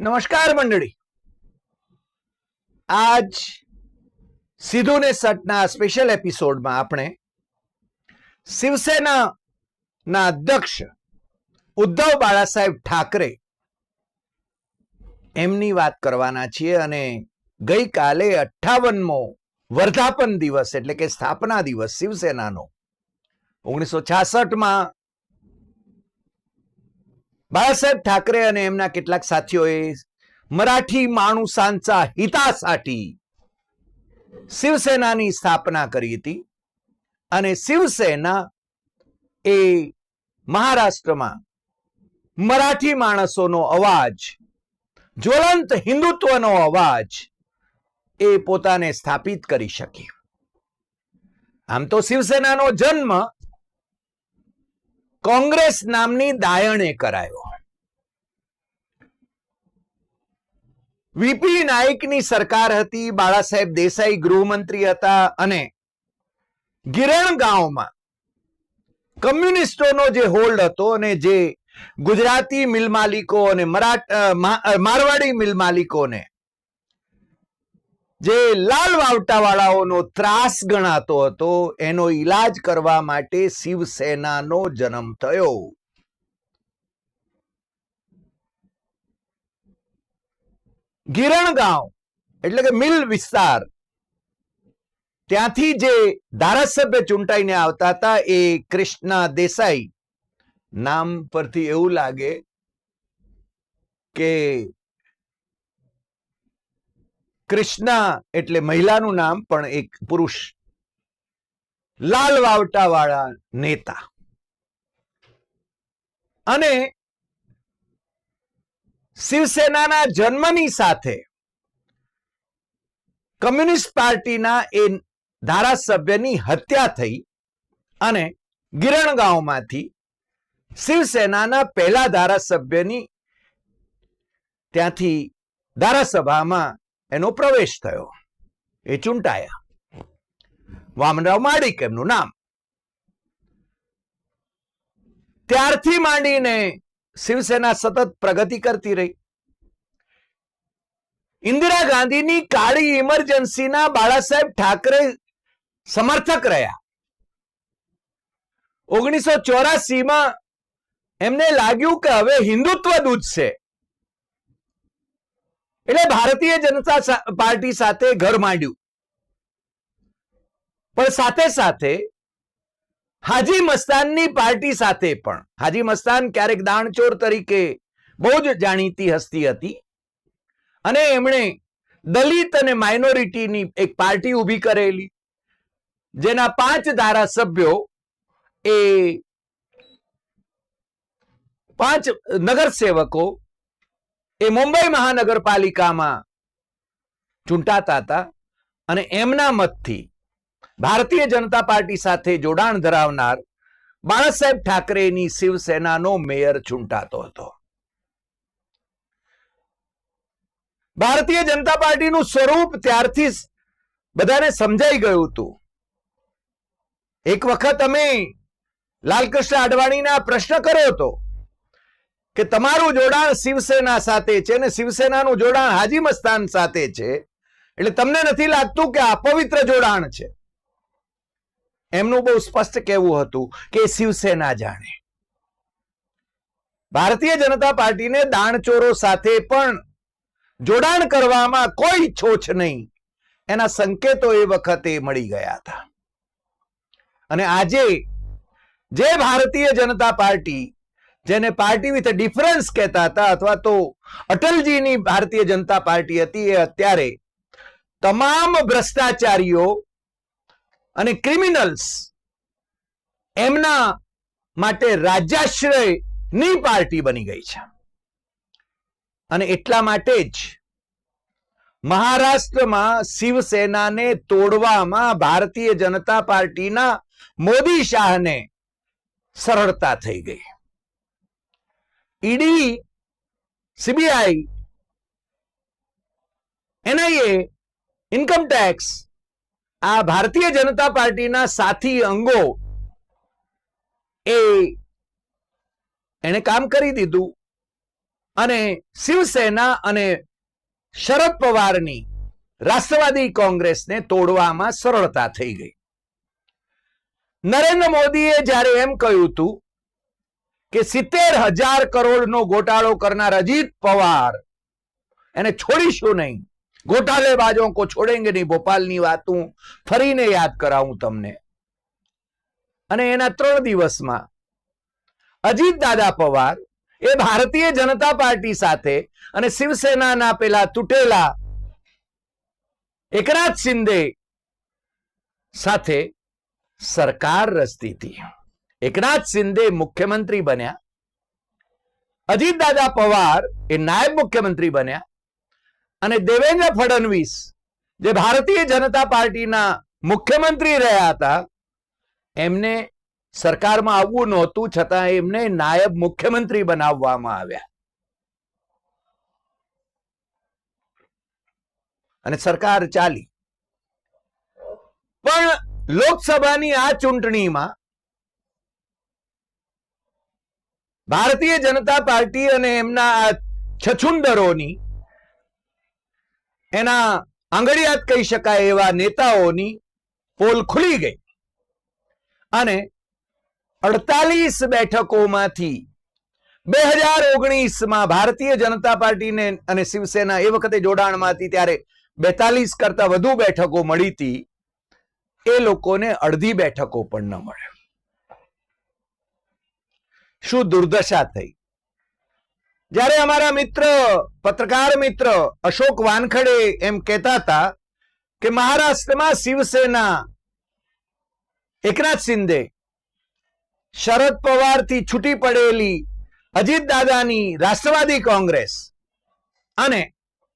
નમસ્કાર મંડળી. આજ સિદ્ધુ ને સટના સ્પેશિયલ એપિસોડમાં આપણે શિવસેના ના અધ્યક્ષ ઉદ્ધવ બાળાસાહેબ ઠાકરે એમની વાત કરવાના છીએ અને ગઈકાલે અઠ્ઠાવનમો વર્ધાપન દિવસ એટલે કે સ્થાપના દિવસ શિવસેનાનો. ઓગણીસો છાસઠમાં બાળાસાહેબ ઠાકરે અને એમના કેટલાક સાથીઓએ મરાઠી માણુસાંચા હિતાસાઠી શિવસેનાની સ્થાપના કરી હતી અને શિવસેના એ મહારાષ્ટ્રમાં મરાઠી માણસોનો અવાજ, જ્વલંત હિન્દુત્વનો અવાજ એ પોતાને સ્થાપિત કરી શકી આમ તો શિવસેનાનો જન્મ કોંગ્રેસ નામની દાયણે કરાયો. વીપી નાયકની સરકાર હતી, બાળાસાહેબ દેસાઈ ગૃહમંત્રી હતા અને ગિરણ ગામમાં કમ્યુનિસ્ટોનો જે હોલ્ડ હતો અને જે ગુજરાતી મિલ માલિકો અને મરાઠ મારવાડી મિલ માલિકોને જે લાલ વાવટાવાળાઓનો ત્રાસ ગણાતો હતો, એનો ઈલાજ કરવા માટે શિવસેનાનો જન્મ થયો. ગિરણ ગાંવ એટલે કે મિલ વિસ્તાર, ત્યાંથી જે ધારાસભ્ય ચૂંટાઈને આવતા હતા, એ કૃષ્ણ દેસાઈ. નામ પરથી એવું લાગે કે કૃષ્ણા એટલે મહિલાનું નામ, પણ એક પુરુષ. લાલ વાવટા વાળા નેતા. અને શિવસેનાના જન્મની સાથે કમ્યુનિસ્ટ પાર્ટીના એ ધારાસભ્યની હત્યા થઈ અને ગિરણગાંવમાંથી શિવસેનાના પહેલા ધારાસભ્યની ત્યાંથી ધારાસભામાં એનો પ્રવેશ થયો. એ ચૂંટાયા. વામનરાવ માડિક એમનું નામ. ત્યારથી માંડીને શિવસેના સતત પ્રગતિ કરતી રહી. ઇન્દિરા ગાંધીની કાળી ઇમરજન્સીના બાળાસાહેબ ઠાકરે સમર્થક રહ્યા. ઓગણીસો ચોરાસીમાં એમને લાગ્યું કે હવે હિન્દુત્વ દૂધશે. એટલે ભારતીય જનતા પાર્ટી સાથે ઘર માંડ્યું. પણ સાથે સાથે હાજી મસ્તાનની પાર્ટી સાથે પણ, હાજી મસ્તાન ક્યારેક દાણચોર તરીકે બહુ જ જાણીતી હસ્તી હતી અને એમણે દલિત અને માઇનોરિટીની એક પાર્ટી ઊભી કરેલી, જેના પાંચ ધારાસભ્યો એ પાંચ નગરસેવકો એ મુંબઈ મહાનગરપાલિકામાં ચૂંટાતા હતા અને એમના મતથી ભારતીય જનતા પાર્ટી સાથે જોડાણ ધરાવનાર બાળાસાહેબ ઠાકરેની શિવસેનાનો મેયર ચૂંટાતો હતો. ભારતીય જનતા પાર્ટીનું સ્વરૂપ ત્યારથી બધાને સમજાઈ ગયું હતું. એક વખત અમે લાલકૃષ્ણ અડવાણીના પ્રશ્ન કર્યો હતો. કે તમારું જોડાણ શિવસેના સાથે છે અને શિવસેનાનું જોડાણ હાજી મસ્તાન સાથે છે. એટલે તમને નથી લાગતું કે આ પવિત્ર જોડાણ છે? એમનું બહુ સ્પષ્ટ કહેવું હતું કે શિવસેના જાણે. ભારતીય જનતા પાર્ટીને દાણચોરો સાથે પણ જોડાણ કરવામાં કોઈ છોછ નહીં. એના સંકેતો એ વખતે મળી ગયા હતા. અને આજે જે ભારતીય જનતા પાર્ટી જેને પાર્ટી વિથ ડિફરન્સ કહેતા હતા અથવા તો અટલજીની ભારતીય જનતા પાર્ટી હતી એ અત્યારે તમામ ભ્રષ્ટાચારીઓ અને ક્રિમિનલ્સ એમના માટે રાજ્યાશ્રયની પાર્ટી બની ગઈ છે. અને એટલા માટે જ મહારાષ્ટ્રમાં શિવસેનાને તોડવામાં ભારતીય જનતા પાર્ટીના મોદી શાહને સરળતા થઈ ગઈ. ED CBI NIA income tax આ ભારતીય જનતા પાર્ટીના સાથી અંગો એ એને કામ કરી દીધું અને શિવસેના અને શરદ પવારની રાષ્ટ્રવાદી કોંગ્રેસને તોડવામાં સરળતા થઈ ગઈ. નરેન્દ્ર મોદીએ જ્યારે એમ કહ્યું હતું કે સિત્તેર હજાર કરોડનો ગોટાળો કરનાર અજીત પવાર. એને છોડીશું નહીં. ગોટાલેબાજો કો છોડેંગે નહીં, ભોપાલની વાત હું ફરીને યાદ કરાવું તમને. અને એના ત્રણ દિવસમાં અજીત દાદા પવાર એ ભારતીય જનતા પાર્ટી સાથે અને શિવસેનાના પેલા તૂટેલા એકનાથ શિંદે સાથે સરકાર રચતી હતી. એકનાથ શિંદે મુખ્યમંત્રી બન્યા. અજીત દાદા પવાર એ નાયબ મુખ્યમંત્રી બન્યા. અને દેવેન્દ્ર ફડણવીસ, જે ભારતીય જનતા પાર્ટીના મુખ્યમંત્રી રહ્યા હતા, એમને સરકારમાં આવવું નહોતું, છતાં એમને નાયબ મુખ્યમંત્રી બનાવવામાં આવ્યા. અને સરકાર ચાલી. પણ લોકસભાની આ ચૂંટણીમાં ભારતીય જનતા પાર્ટી અને એમના છછુંદરોની એના આંગળિયાત કહી શકાય એવા નેતાઓની પોલ ખુલી ગઈ. અને અડતાલીસ બેઠકોમાંથી બે હજાર ઓગણીસમાં ભારતીય જનતા પાર્ટીને અને શિવસેના એ વખતે જોડાણમાં હતી ત્યારે બેતાલીસ કરતા વધુ બેઠકો મળી હતી. એ લોકોને અડધી બેઠકો પણ ન મળે. શું દુર્દશા થઈ? જ્યારે અમારા મિત્ર, પત્રકાર મિત્ર અશોક વાનખડે એમ કહેતા હતા કે મહારાષ્ટ્રમાં શિવસેના, એકનાથ શિંદે શરદ પવારથી છૂટી પડેલી અજીત દાદાની રાષ્ટ્રવાદી કોંગ્રેસ અને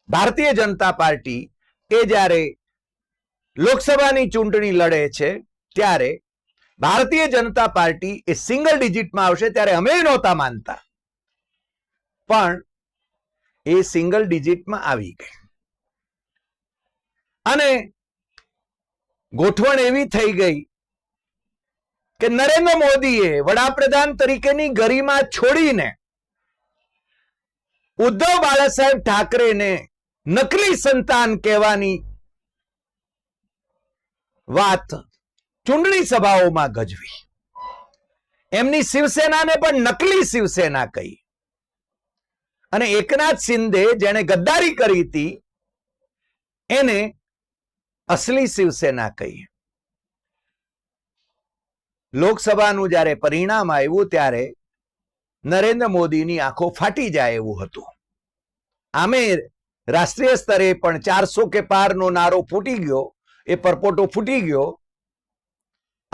ભારતીય જનતા પાર્ટી એ જ્યારે લોકસભાની ચૂંટણી લડે છે, ત્યારે ભારતીય જનતા પાર્ટી એ સિંગલ ડિજિટમાં આવશે ત્યારે અમે નહોતા માનતા. પણ એ સિંગલ ડિજિટમાં આવી ગઈ. અને ગોઠવણ એવી થઈ ગઈ કે નરેન્દ્ર મોદીએ વડાપ્રધાન તરીકેની ગરિમા છોડીને ઉદ્ધવ બાળાસાહેબ ઠાકરેને નકલી સંતાન કહેવાની વાત ચૂંટણી સભાઓમાં ગજવી. એમની શિવસેનાને પણ નકલી શિવસેના કહી. અને એકનાથ શિંદે જેણે ગદ્દારી કરી હતી, એને અસલી શિવસેના કહી. લોકસભાનું જ્યારે પરિણામ આવ્યું ત્યારે નરેન્દ્ર મોદીની આંખો ફાટી જાય એવું હતું. આમે રાષ્ટ્રીય સ્તરે પણ ચારસો કે પારનો નારો ફૂટી ગયો, એ પરપોટો ફૂટી ગયો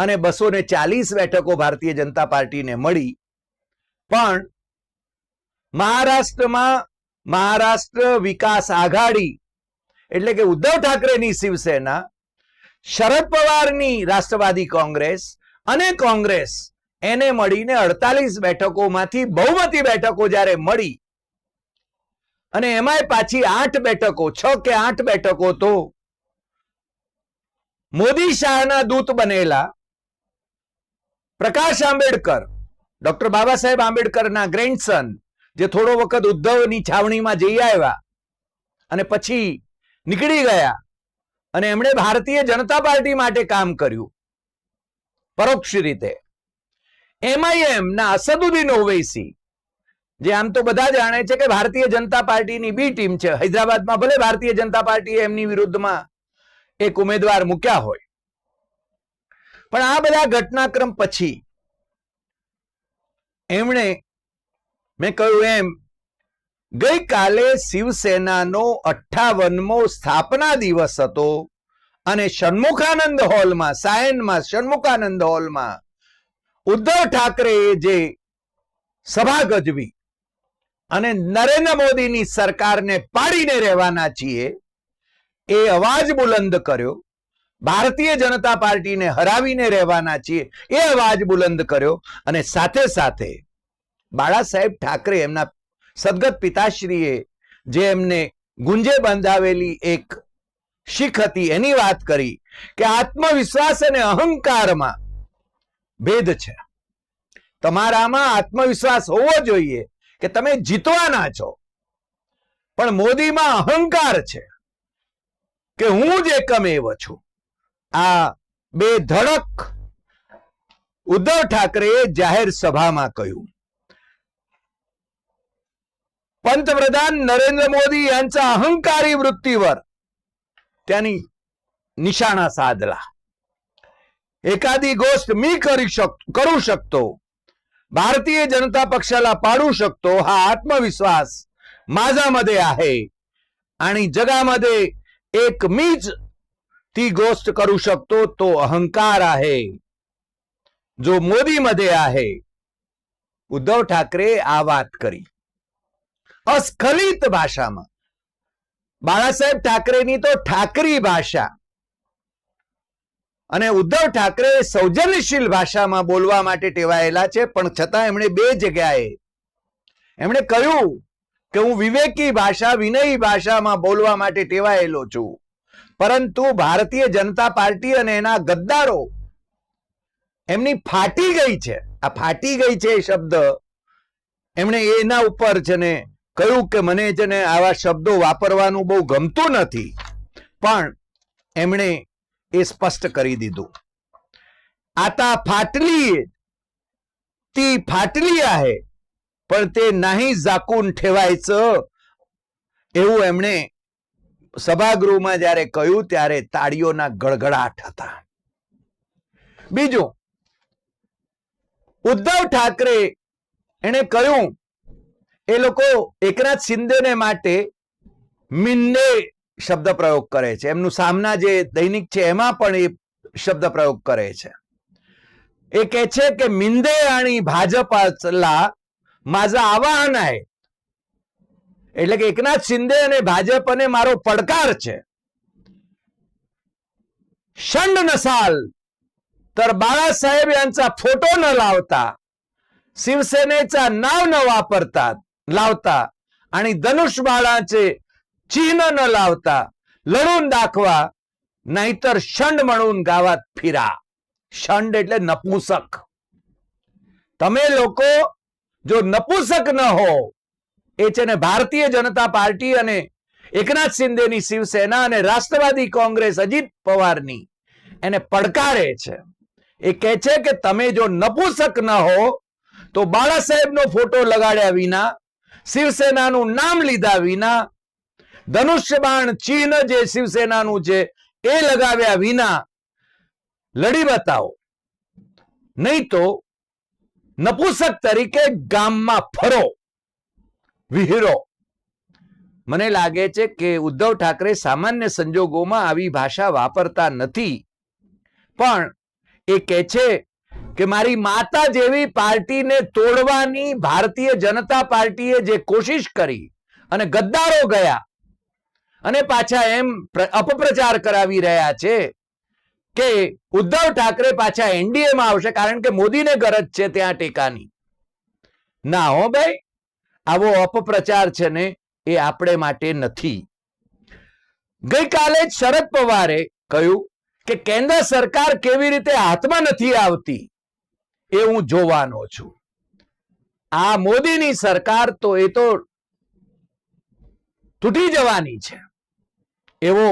અને બસો ને ચાલીસ બેઠકો ભારતીય જનતા પાર્ટીને મળી. પણ મહારાષ્ટ્રમાં મહારાષ્ટ્ર વિકાસ આઘાડી એટલે કે ઉદ્ધવ ઠાકરેની શિવસેના, શરદ પવારની રાષ્ટ્રવાદી કોંગ્રેસ અને કોંગ્રેસ એને મળીને અડતાલીસ બેઠકોમાંથી બહુમતી બેઠકો જ્યારે મળી અને એમાંય પાછી આઠ બેઠકો, છ કે આઠ બેઠકો તો મોદી શાહના દૂત બનેલા પ્રકાશ આંબેડકર, ડોક્ટર બાબા સાહેબ આંબેડકરના ગ્રેન્ડસન જે થોડો વખત ઉદ્ધવની છાવણીમાં જઈ આવ્યા અને પછી નીકળી ગયા અને એમણે ભારતીય જનતા પાર્ટી માટે કામ કર્યું પરોક્ષ રીતે. એમઆઈએમ ના અસદુદ્દીન ઓવૈસી, જે આમ તો બધા જાણે છે કે ભારતીય જનતા પાર્ટીની બી ટીમ છે, હૈદરાબાદમાં ભલે ભારતીય જનતા પાર્ટીએ એમની વિરુદ્ધમાં એક ઉમેદવાર મૂક્યા હોય પણ આ બધા ઘટનાક્રમ પછી એમણે મેં કહ્યું એમ, ગઈકાલે શિવસેનાનો અઠ્ઠાવનમો સ્થાપના દિવસ હતો અને ષણમુખાનંદ હોલમાં, સાયનમાં ષણમુખાનંદ હોલમાં ઉદ્ધવ ઠાકરેએ જે સભા ગજવી અને નરેન્દ્ર મોદીની સરકારને પાડીને રહેવાના છીએ, એ અવાજ બુલંદ કર્યો. ભારતીય જનતા પાર્ટીને હરાવીને રહેવાના છીએ, એ અવાજ બુલંદ કર્યો અને સાથે સાથે બાળા સાહેબ ઠાકરે એમના સદગત પિતાશ્રીએ જે એમને ગુંજે બંધાવેલી એક શીખ હતી, એની વાત કરી કે આત્મવિશ્વાસ અને અહંકારમાં ભેદ છે. તમારામાં આત્મવિશ્વાસ હોવો જોઈએ કે તમે જીતવાના છો, પણ મોદીમાં અહંકાર છે કે હું જ એકમેવ છું. આ બે ધડક ઉદ્ધવ ઠાકરેએ જાહેર સભામાં કહ્યું पंतप्रधान नरेंद्र मोदी यांचा अहंकारी वृत्तीवर त्यांनी निशाणा साधला एखादी गोष्ट मी करू शक करू शकतो भारतीय जनता पक्षाला पाडू शकतो हा आत्मविश्वास माझ्यामध्ये आहे आणि जगामध्ये एक मीच ती गोष्ट करू शकतो तो अहंकार आहे जो मोदीमध्ये आहे उद्धव ठाकरे आ વાત કરી અસ્ખલિત ભાષામાં બાળાસાહેબ ઠાકરેની તો ઠાકરી ભાષા અને ઉદ્ધવ ઠાકરે સૌજન્યશીલ ભાષામાં બોલવા માટે ટેવાયેલા છે પણ છતાં એમણે બે જગ્યાએ એમણે કહ્યું કે હું વિવેકી ભાષા વિનયી ભાષામાં બોલવા માટે ટેવાયેલો છું પરંતુ ભારતીય જનતા પાર્ટી અને એના ગદ્દારો એમની ફાટી ગઈ છે. આ ફાટી ગઈ છે એ શબ્દ એમણે એના ઉપર છે ને કહ્યું કે મને છે ને આવા શબ્દો વાપરવાનું બહુ ગમતું નથી. પણ એમણે એ સ્પષ્ટ કરી દીધું. આતા ફાટલી તી ફાટલી આહે, પણ તે નહીં ઝાકુન ઠેવાયचं એવું એમણે સભાગૃહમાં જ્યારે કહ્યું ત્યારે તાળીઓના ગડગડાટ હતા બીજું ઉદ્ધવ ઠાકરે એણે કહ્યું એ લોકો એકનાથ શિંદેને માટે મિન્ને શબ્દ પ્રયોગ કરે છે એમનું સામના જે દૈનિક છે એમાં પણ એ શબ્દ પ્રયોગ કરે છે એ કહે છે કે मिंदे आणि भाजपाला माझं आवाहन आहे એટલે કે એકનાથ શિંદે અને ભાજપને મારો પડકાર છે शंड नसाल तर बाळासाहेब यांचा फोटो न लावता शिवसेनेचा नाव न वापरतात लावता आणि धनुष्यबाणाचे चिन्ह न लावता लढून दाखवा नाहीतर शंड म्हणून गावात फिरा શંડ એટલે નપુસક તમે લોકો જો નપુસક ન હો એ છે ને ભારતીય જનતા પાર્ટી અને એકનાથ શિંદેની શિવસેના અને રાષ્ટ્રવાદી કોંગ્રેસ અજીત પવારની. એને પડકારે છે. એ કહે છે કે તમે જો નપુસક ન હો, તો બાળા સાહેબનો ફોટો લગાડ્યા વિના, શિવસેનાનું નામ લીધા વિના, ધનુષ્યબાણ ચિહ્ન જે શિવસેનાનું છે, એ લગાવ્યા વિના લડી બતાવો. નહીં તો નપુસક તરીકે ગામમાં ફરો. વિહીરો. મને લાગે છે કે ઉદ્ધવ ઠાકરે સામાન્ય સંજોગોમાં આવી ભાષા વાપરતા નથી. પણ એ કહે છે કે મારી માતા જેવી પાર્ટીને તોડવાની ભારતીય જનતા પાર્ટીએ જે કોશિશ કરી અને ગદ્દારો ગયા અને પાછા એમ અપપ્રચાર કરાવી રહ્યા છે કે ઉદ્ધવ ઠાકરે પાછા એનડીએમાં આવશે કારણ કે મોદીને ગરજ છે ત્યાં ટેકાની. ના હો ભાઈ. આવો અપપ્રચાર છે ને એ આપણે માટે નથી. ગઈકાલે શરદ પવારે કહ્યું કે કેન્દ્ર સરકાર કેવી રીતે હાથમાં નથી આવતી એ હું જોવાનો છું. આ મોદીની સરકાર તો એ તો તૂટી જવાની છે. એવો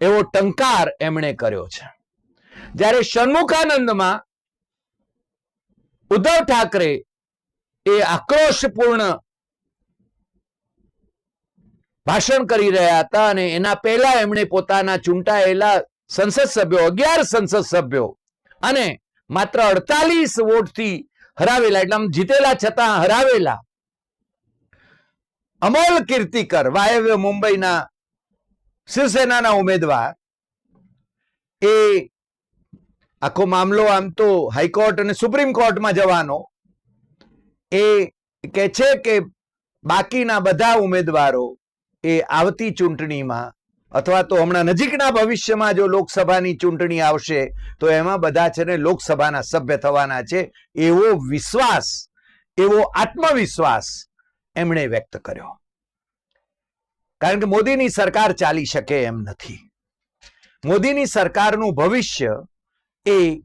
એવો ટંકાર એમણે કર્યો છે. જ્યારે સન્મુખાનંદમાં ઉદ્ધવ ઠાકરે એ આક્રોશપૂર્ણ ભાષણ કરી રહ્યા હતા અને એના પહેલા એમણે પોતાના ચૂંટાયેલા સંસદ સભ્યો, અગિયાર સંસદ સભ્યો અને માત્ર અડતાલીસ વોટથી હરાવેલા, એટલે આમ જીતેલા છતાં હરાવેલા. અમોલ કીર્તિકર, વાયવ્ય મુંબઈના શિવસેનાના ઉમેદવાર. એ આખો મામલો આમ તો હાઈકોર્ટ અને સુપ્રીમ કોર્ટમાં જવાનો. એ કે છે કે બાકીના બધા ઉમેદવારો એ આવતી ચૂંટણીમાં અથવા તો હમણાં નજીકના ભવિષ્યમાં જો લોકસભાની ચૂંટણી આવશે, તો એમાં બધા છે ને લોકસભાના સભ્ય થવાના છે. એવો વિશ્વાસ, એવો આત્મવિશ્વાસ એમણે વ્યક્ત કર્યો. કારણ કે મોદીની સરકાર ચાલી શકે એમ નથી. મોદીની સરકારનું ભવિષ્ય એ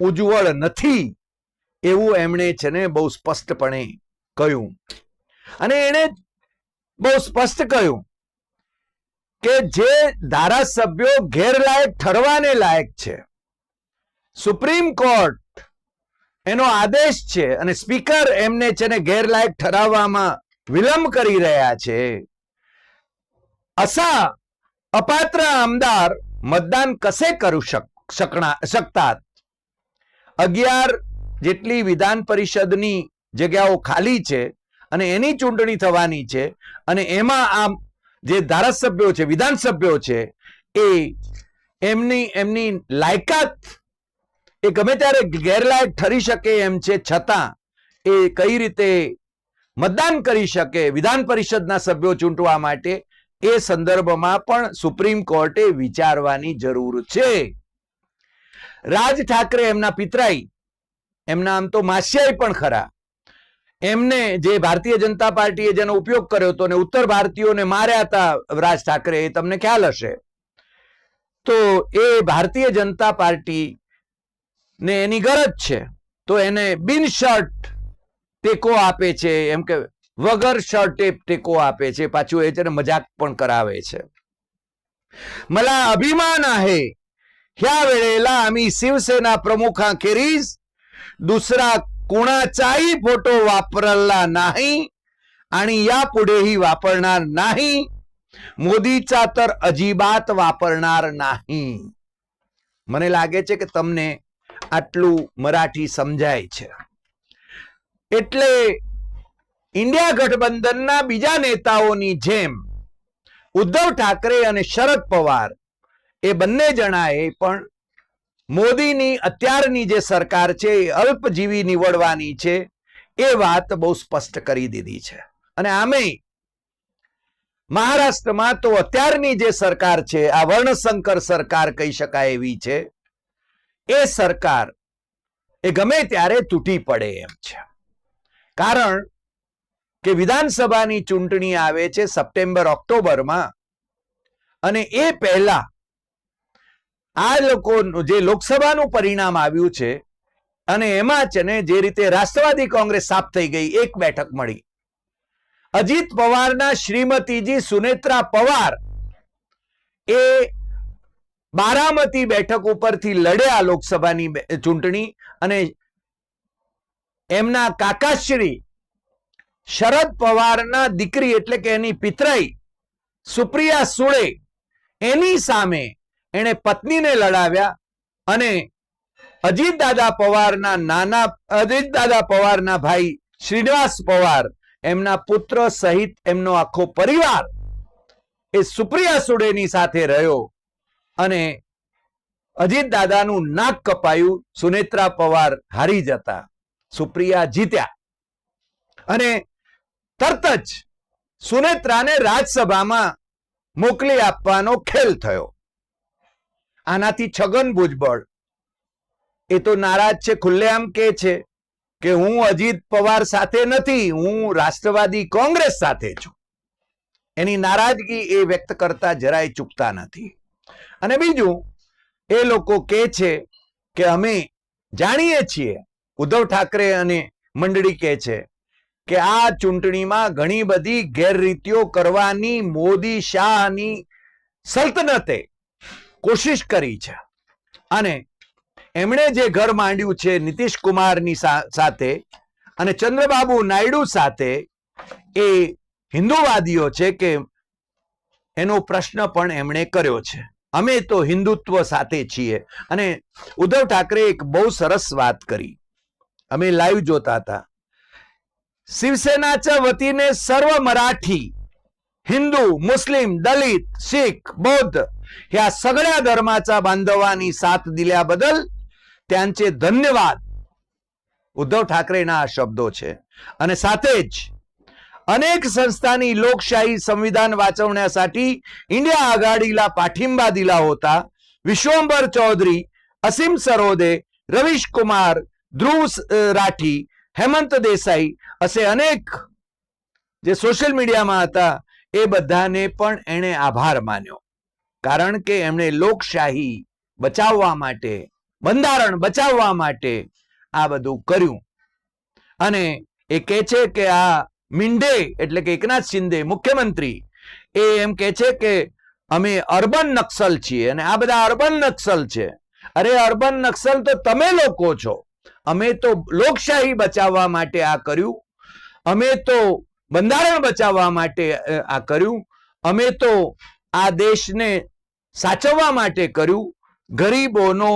ઉજ્જવળ નથી એવું એમણે છે ને બહુ સ્પષ્ટપણે કહ્યું. અને એણે બહુ સ્પષ્ટ કહ્યું કે જે ધારાસભ્યો ગેરલાયક, ઠરવાને લાયક છે. સુપ્રીમ કોર્ટ એનો આદેશ છે અને સ્પીકર એમને છે ને ગેરલાયક ઠરાવવામાં વિલંબ કરી રહ્યા છે. અસા અપાત્ર આમદાર મતદાન કશે કરું શકતા? અગિયાર જેટલી વિધાન પરિષદની જગ્યાઓ ખાલી છે અને એની ચૂંટણી થવાની છે અને એમાં આમ જે ધારાસભ્યો છે, વિધાનસભ્યો છે, એ એમની એમની લાયકાત એ ગમે ત્યારે ગેરલાયક ઠરી શકે એમ છે, છતાં એ કઈ રીતે મતદાન કરી શકે વિધાન પરિષદના સભ્યો ચૂંટવા માટે, એ સંદર્ભમાં પણ સુપ્રીમ કોર્ટે વિચારવાની જરૂર છે. રાજ ઠાકરે એમના પિતરાઈ, એમના આમ તો માસિયાઈ પણ ખરા એમને જે ભારતીય જનતા પાર્ટીએ જેનો ઉપયોગ કર્યો હતો ને ઉત્તર ભારતીયોને માર્યા હતા રાજ ઠાકરે એ તમને ખ્યાલ હશે તો એ ભારતીય જનતા પાર્ટી ને એની ગરજ છે તો એને બિન શર્ટ ટેકો આપે છે એમ કે વગર શર્ટે ટેકો આપે છે પાછું એ છે ને મજાક પણ કરાવે છે मला अभिमान आहे ह्या वेळेला आम्ही शिवसेना प्रमुखांखेरीज दुसरा कुणाचाही फोटो वापरला नाही आणि यापुढेही वापरणार नाही મોદીચા तर અજીબાત વાપરનાર નહીં. મને લાગે છે કે તમને આટલું મરાઠી સમજાય છે. એટલે ઇન્ડિયા ગઠબંધનના બીજા નેતાઓની જેમ ઉદ્ધવ ઠાકરે અને શરદ પવાર એ બંને જણાએ પણ મોદીની અત્યારની જે સરકાર છે, એ અલ્પજીવી નીવડવાની છે, એ વાત બહુ સ્પષ્ટ કરી દીધી છે. અને આમે મહારાષ્ટ્રમાં તો અત્યારની જે સરકાર છે, આ વર્ણશંકર સરકાર કહી શકાય એવી છે, એ સરકાર એ ગમે ત્યારે તૂટી પડે એમ છે. કારણ કે વિધાનસભાની ચૂંટણી આવે છે સપ્ટેમ્બર, ઓક્ટોબરમાં અને એ પહેલા આ લોકોનું જે લોકસભાનું પરિણામ આવ્યું છે અને એમાં છે ને જે રીતે રાષ્ટ્રવાદી કોંગ્રેસ સાફ થઈ ગઈ, એક બેઠક મળી. અજીત પવારના શ્રીમતીજી સુનેત્રા પવાર એ બારામતી બેઠક ઉપરથી લડ્યા લોકસભાની ચૂંટણી અને એમના કાકાશ્રી શરદ પવારના દીકરી એટલે કે એની પિતરાઈ સુપ્રિયા સુળે એની સામે એણે પત્નીને લડાવ્યા અને અજીત દાદા પવારના નાના અજીત દાદા પવારના ભાઈ શ્રીનિવાસ પવાર એમના પુત્ર સહિત એમનો આખો પરિવાર એ સુપ્રિયા સુડેની સાથે રહ્યો અને અજીત દાદાનું નાક કપાયું, સુનેત્રા પવાર હારી જતા, સુપ્રિયા જીત્યા. અને તરત જ સુનેત્રાને રાજ્યસભામાં મોકલી આપવાનો ખેલ થયો. આનાથી છગન ભુજબળ. એ તો નારાજ છે ખુલ્લેઆમ કે છે કે હું અજીત પવાર સાથે નથી, હું રાષ્ટ્રવાદી કોંગ્રેસ સાથે છું. એની નારાજગી એ વ્યક્ત કરતા જરાય ચૂકતા નથી. અને બીજું, એ લોકો કે છે કે અમે જાણીએ છીએ, ઉદ્ધવ ઠાકરે અને મંડળી કે છે કે આ ચૂંટણીમાં ઘણી બધી ગેરરીતિઓ કરવાની મોદી શાહની સલ્તનતે કોશિશ કરી છે. અને એમણે જે ઘર માંડ્યું છે નીતિશ કુમારની સાથે અને ચંદ્રબાબુ નાયડુ સાથે, એ હિન્દુવાદીઓ છે કે એનો પ્રશ્ન પણ એમણે કર્યો છે. અમે તો હિન્દુત્વ સાથે છીએ. અને ઉદ્ધવ ઠાકરે એક બહુ સરસ વાત કરી. અમે લાઈવ જોતા હતા. શિવસેનાच्या વતીને સર્વ મરાઠી, હિન્દુ, મુસ્લિમ, દલિત, શીખ, બૌદ્ધ ह्या सगळ्या धर्माच्या बांधवांनी साथ दिल्याबद्दल त्यांचे धन्यवाद ઉદ્ધવ ઠાકરેના આ શબ્દો છે અને સાથે જ अनेक संस्थांनी लोकशाही संविधान वाचवण्यासाठी इंडिया आघाडीला पाठिंबा दिला होता विश्वंभर चौधरी असीम सरोदे रवीश कुमार ध्रुव स- अ, राठी હેમંત દેસાઈ અસે અનેક જે સોશિયલ મીડિયામાં હતા એ બધાને પણ એણે આભાર માન્યો કારણ કે એમણે લોકશાહી બચાવવા માટે, બંધારણ બચાવવા માટે આ બધું કર્યું. અને એ કહે છે કે આ મિંડે, એટલે કે એકનાથ શિંદે મુખ્યમંત્રી, એ એમ કે છે કે અમે અર્બન નક્સલ છીએ અને આ બધા અર્બન નક્સલ છે. અરે અર્બન નક્સલ તો તમે લોકો છો. અમે તો લોકશાહી બચાવવા માટે આ કર્યું. અમે તો બંધારણ બચાવવા માટે આ કર્યું. અમે તો આ દેશને સાચવવા માટે કર્યું. ગરીબોનો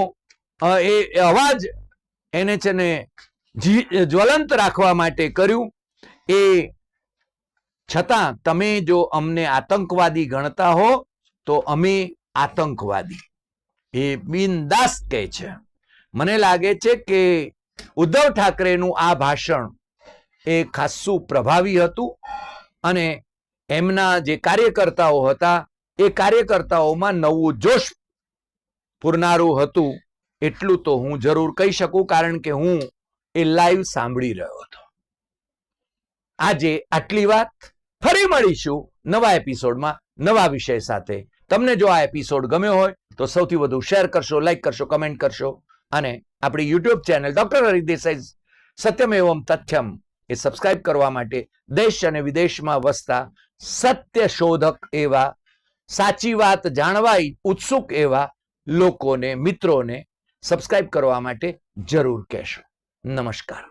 એ અવાજ એને છે ને જ્વલંત રાખવા માટે કર્યું. એ છતાં તમે જો અમને આતંકવાદી ગણતા હો, તો અમે આતંકવાદી. એ બિનદાસ કહે છે. મને લાગે છે કે ઉદ્ધવ ઠાકરેનું આ ભાષણ એ ખાસ્સું પ્રભાવી હતું અને એમના જે કાર્યકર્તાઓ હતા એ કાર્યકર્તાઓમાં નવું જોશ પૂરનારું હતું. એટલું તો હું જરૂર કહી શકું, કારણ કે હું એ લાઈવ સાંભળી રહ્યો હતો. આજે આટલી વાત ફરી મળીશું નવા એપિસોડમાં નવા વિષય સાથે. તમને જો આ એપિસોડ ગમ્યો હોય, તો સૌથી વધુ શેર કરશો લાઈક કરશો કમેન્ટ કરશો, અને આપણી યુટ્યુબ ચેનલ ડોક્ટર હરિદેસાઈ સત્યમ એવમ તથ્યમ એ સબસ્ક્રાઇબ કરવા માટે દેશ અને વિદેશમાં વસતા સત્ય શોધક એવા સાચી વાત જાણવા ઉત્સુક એવા લોકોને મિત્રોને સબસ્ક્રાઇબ કરવા માટે જરૂર કહેશો. નમસ્કાર.